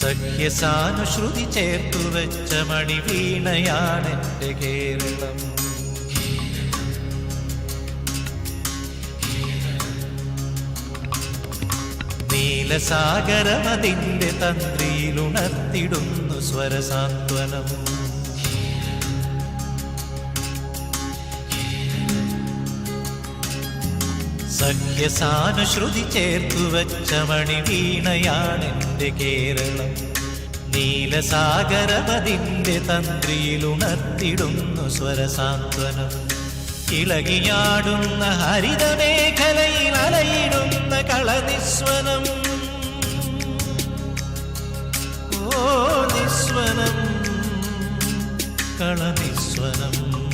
സഖ്യസാനുശ്രുതി ചേർത്തു വെച്ച മണിവീണയാണെന്റെ കേരളം. നീലസാഗരമതിന്റെ തന്ത്രിയിലുണർത്തിടുന്നു സ്വരസാന്ത്വനം. സഖ്യസാനുശ്രുതി ചേർത്തു വച്ച മണി വീണയാണെന്റെ കേരളം. നീലസാഗരപതിന്റെ തന്ത്രിയിലുണർത്തിടുന്നു സ്വരസാന്ത്വനം. ഇളകിയാടുന്ന ഹരിതമേഖലയിൽ അലയിടുന്ന കളനിസ്വനം. ഓ നിസ്വനം കളനിസ്വനം.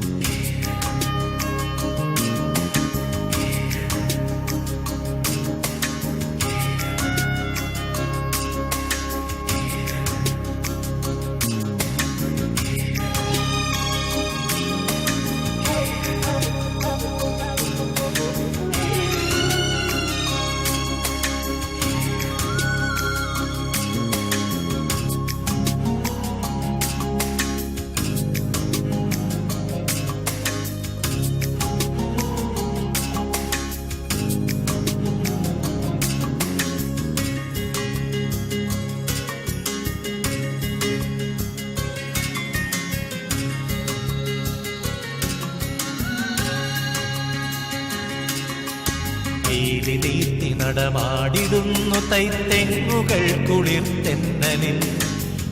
നീലി നീർത്തി നടമാടിടുന്നു തൈത്തെങ്ങുകൾ കുളിർത്തെന്നലിൽ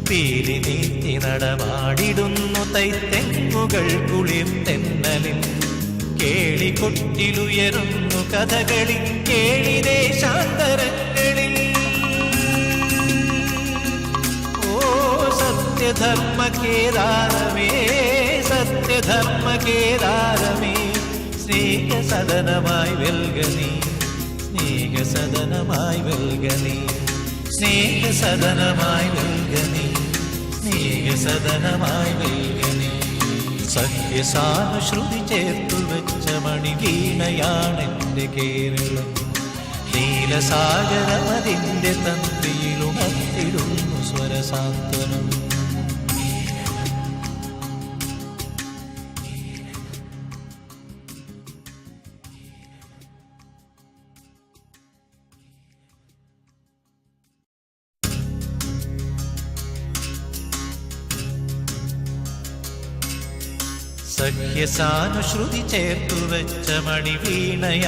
പീലി നീത്തി നടമാടിടുന്നു തൈത്തെങ്ങുകൾ കുളിർത്തെന്നലിൽ കേളികൊട്ടിലുയരുന്നു കഥകളിൽ കേളിദേശാന്തരങ്ങളിൽ ഓ സത്യധർമ്മ കേദാരമേ സത്യധർമ്മ കേദാരമേ സ്നേഹസദനമായി വെൽകനി സ്നേഹസദനമായി വെൽകനി സ്നേഹസദനമായി വെൽകനി സ്നേഹസദനമായി വെൽകനി സഖ്യസാനുശ്രുതി ചേർത്തു വെച്ച മണിവീണയാണെന്റെ കേരളം. നീലസാഗരമതിന്റെ തന്ത്രിയിലുണർത്തിടുന്നു സ്വരസാന്ത്വനം. സഖ്യസാനുശ്രുതി ചേർത്തു വെച്ച മണിവീണയ